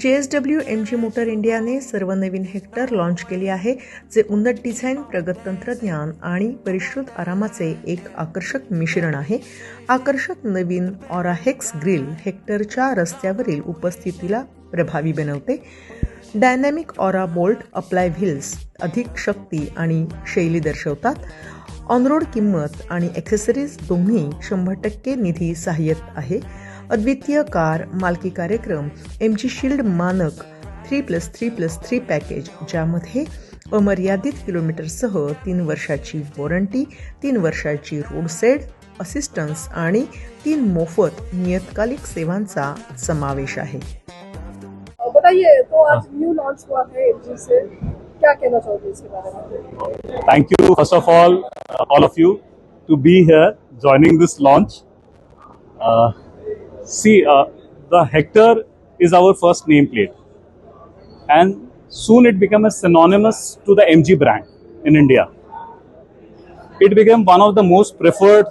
J S W M G motor इंडियाने सर्व नवीन hectare launch केली आहे जे उन्नत डिझाईन प्रगत तंत्रज्ञान आणि परिष्कृत आरामाचे एक आकर्षक मिश्रण आहे. आकर्षक नवीन ऑराहेक्स ग्रिल हेक्टरच्या रस्त्यावरील उपस्थितीला प्रभावी बनवते. Dynamic aura bolt alloy wheels अधिक शक्ती आणि शैली दर्शवतात. ऑनरोड किंमत आणि ॲक्सेसरीज दोन्ही शंभर टक्के निधी सहाय्यत आहे. अद्वितीय कार मालकी कार्यक्रम एम जी शिल्ड मानक three plus three plus three package ज्यामध्ये अमर्यादित किलोमीटरसह तीन वर्षाची वॉरंटी तीन वर्षाची रोड सेड असिस्टन्स आणि तीन मोफत नियतकालिक सेवांचा समावेश आहे. बताइए तो आज न्यू लॉन्च हुआ है एलजी से. क्या कहना चाहोगे इसके बारे में? Thank you, first of all, uh, all of you, to be here joining this launch. Uh, see, uh, the Hector is our first nameplate, and soon it became synonymous to the MG brand in India. It became one of the most preferred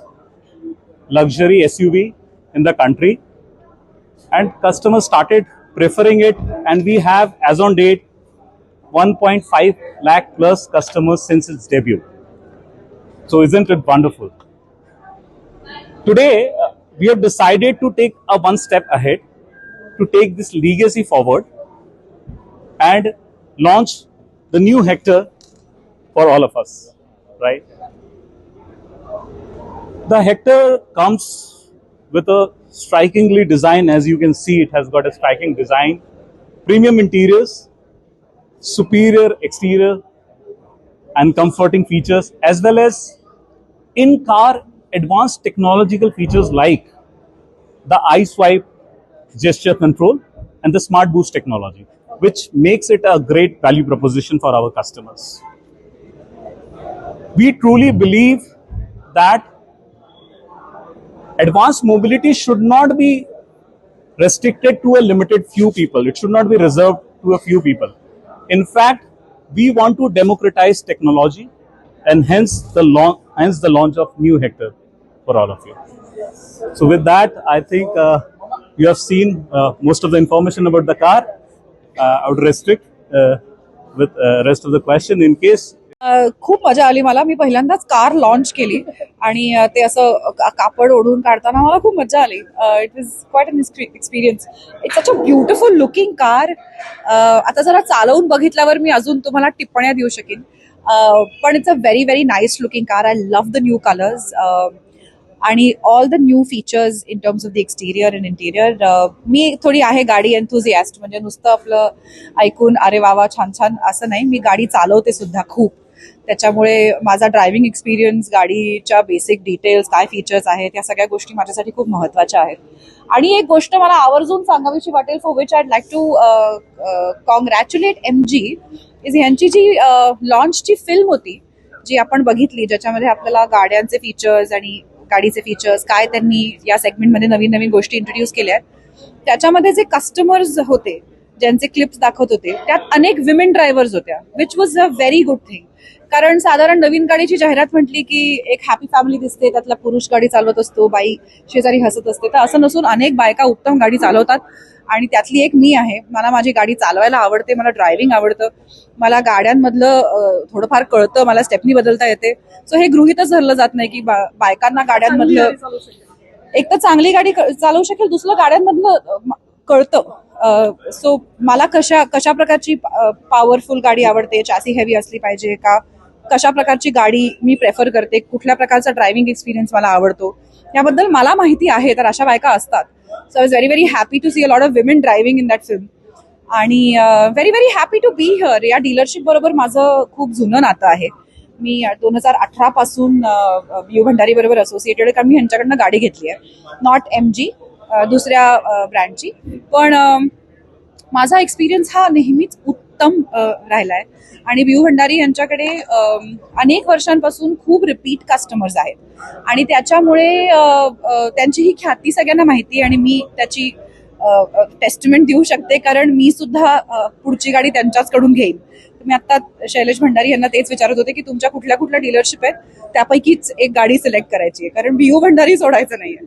luxury SUV in the country, and customers started preferring it, and we have, as on date, 1.5 lakh plus customers since its debut. So, isn't it wonderful? Today, uh, we have decided to take a one step ahead to take this legacy forward and launch the new Hector for all of us, right? The Hector comes with a strikingly design, as you can see, it has got a striking design, premium interiors, superior exterior and comforting features as well as in car advanced technological features like the eye swipe gesture control and the smart boost technology which makes it a great value proposition for our customers. We truly believe that advanced mobility should not be restricted to a limited few people. It should not be reserved to a few people. In fact, we want to democratize technology, and hence the launch, hence the launch of New Hector for all of you. So, with that, I think uh, you have seen uh, most of the information about the car. Uh, I would restrict uh, with uh, rest of the question in case uh, खूप मजा आली मला. मी पहिल्यांदाच car launch केली. आणि uh, ते असं कापड ओढून काढताना मला खूप मजा आली. It is quite an experience it's such a beautiful looking car आता जरा चालवून बघितल्यावर मी अजून तुम्हाला टिप्पण्या देऊ शकेन. Uh, पण it's a very very nice looking car I love the new colours आणि all the new features in terms of the exterior and interior मी थोडी आहे गाडी एन्थुझियास्ट म्हणजे नुसतं आपलं ऐकून अरे वा वा छान छान असं नाही. मी गाडी चालवते सुद्धा खूप. त्याच्यामुळे माझा ड्रायव्हिंग एक्सपिरियन्स गाडीच्या बेसिक डिटेल्स काय फीचर्स आहेत या सगळ्या गोष्टी माझ्यासाठी खूप महत्त्वाच्या आहेत. आणि एक गोष्ट मला आवर्जून सांगावीशी वाटेल for which I like to congratulate M G is ह्यांची जी uh, लॉन्चची फिल्म होती जी आपण बघितली ज्याच्यामध्ये आपल्याला गाड्यांचे फीचर्स आणि गाडीचे फीचर्स काय त्यांनी या सेगमेंटमध्ये नवीन नवीन गोष्टी इंट्रोड्यूस केल्या आहेत. त्याच्यामध्ये जे कस्टमर्स होते ज्यांचे क्लिप्स दाखवत होते त्यात अनेक विमेन ड्रायव्हर्स होत्या which was a very good thing कारण साधारण नवीन गाडीची जाहिरात म्हटली की एक हॅपी फॅमिली दिसते त्यातला पुरुष गाडी चालवत असतो बाई शेजारी हसत असते. तर असं नसून अनेक बायका उत्तम गाडी चालवतात आणि त्यातली एक मी आहे. मला माझी गाडी चालवायला आवडते मला ड्रायव्हिंग आवडतं. मला गाड्यांमधलं थोडंफार कळतं मला स्टेपनी बदलता येते. सो हे गृहितच धरलं जात नाही की बायकांना गाड्यांमधलं एक तर चांगली गाडी चालवू शकेल दुसरं गाड्यांमधलं कळतं. सो मला कशा कशा प्रकारची पॉवरफुल गाडी आवडते? चासी हेवी असली पाहिजे का? कशा प्रकारची गाडी मी प्रेफर करते कुठल्या प्रकारचा ड्रायव्हिंग एक्सपिरियन्स मला आवडतो याबद्दल मला माहिती आहे तर अशा बायका असतात. So I very very happy to see a lot of women driving in that film आणि very very happy to be here या डीलरशिप बरोबर माझं खूप जुनं नातं आहे. मी दोन हजार अठरा पासून यू भंडारी बरोबर असोसिएटेड कारण मी ह्यांच्याकडनं गाडी घेतली आहे. नॉट एम जी दुसऱ्या ब्रँडची पण माझा एक्सपिरियन्स हा नेहमीच उत्तम राहिला आहे आणि बिहू भंडारी यांच्याकडे अनेक वर्षांपासून खूप रिपीट कस्टमर्स आहेत. आणि त्याच्यामुळे त्यांची ही ख्याती सगळ्यांना माहिती आणि मी त्याची टेस्टमेंट देऊ शकते कारण मी सुद्धा पुढची गाडी त्यांच्याचकडून घेईन. मी आता शैलेश भंडारी यांना तेच विचारत होते की तुमच्या कुठल्या कुठल्या डीलरशिप आहेत त्यापैकीच एक गाडी सिलेक्ट करायची आहे. कारण बिहू भंडारी सोडायचं नाहीये.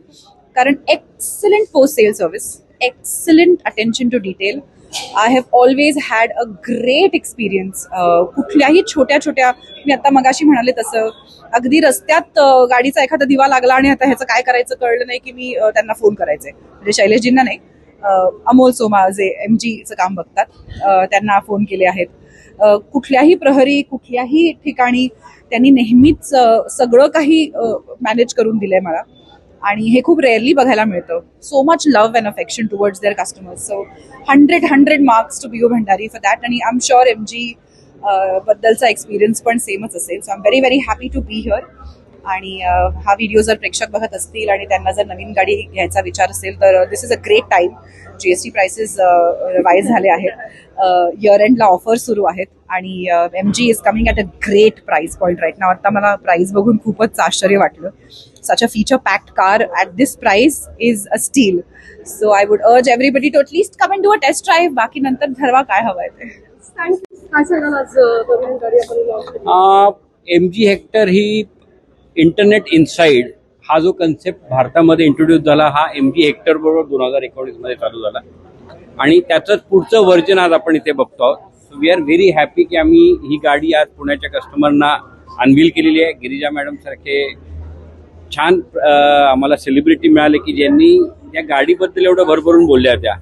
कारण excellent post sale service excellent attention to detail I have always had a great experience कुठल्याही छोट्या छोट्या मी आता मगाशी म्हणाले तसं अगदी रस्त्यात गाडीचा एखादा दिवा लागला आणि आता ह्याचं काय करायचं कळलं नाही की मी त्यांना फोन करायचे म्हणजे शैलेशजींना नाही. अमोल सोमा जे एम जीचं काम बघतात त्यांना फोन केले आहेत. कुठल्याही प्रहरी कुठल्याही ठिकाणी त्यांनी नेहमीच सगळं काही मॅनेज करून दिलंय मला. आणि हे खूप रेअरली बघायला मिळतं. So much love and affection towards their customers so hundred hundred marks to बिओ Bhandari for that आणि I am sure M G बद्दलचा एक्सपिरियन्स पण सेमच असेल. So I am very very happy to be here आणि अ, हा व्हिडिओ जर प्रेक्षक बघत असतील आणि त्यांना जर नवीन गाडी घ्यायचा विचार असेल तर this is a great time G S T prices revise झाले आहेत. इयर एंडला ऑफर सुरू आहेत आणि M G is coming at a great price point right now आता मला प्राइस बघून खूपच आश्चर्य वाटलं. A feature packed car at this price is a steal. So I would urge everybody to at least come and do a test drive. बाकी नंतर ठरवा काय हवंय ते. थँक्यू काय सांगाल आज अ, नवीन गाडी आपण लॉन्च केली? एम जी हेक्टर ही इंटरनेट इनसाईड हा जो कन्सेप्ट भारतामध्ये इंट्रोड्यूस झाला हा एम जी हेक्टर बरोबर दोन हजार एकोणीसमध्ये चालू झाला. आणि त्याचंच पुढचं व्हर्जन आज आपण इथे बघतो आहोत. So we are very happy की आम्ही ही गाडी आज पुण्याच्या कस्टमरना अनवील केलेली आहे. गिरिजा मॅडमसारखे छान आम्हाला सेलिब्रिटी मिळाले की ज्यांनी या गाडीबद्दल एवढं भरभरून बोलल्या होत्या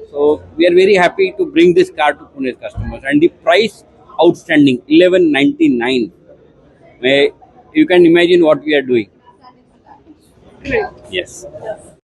so we are very happy to bring this car to Pune customers and the price outstanding eleven ninety nine you can imagine what we are doing. Yes.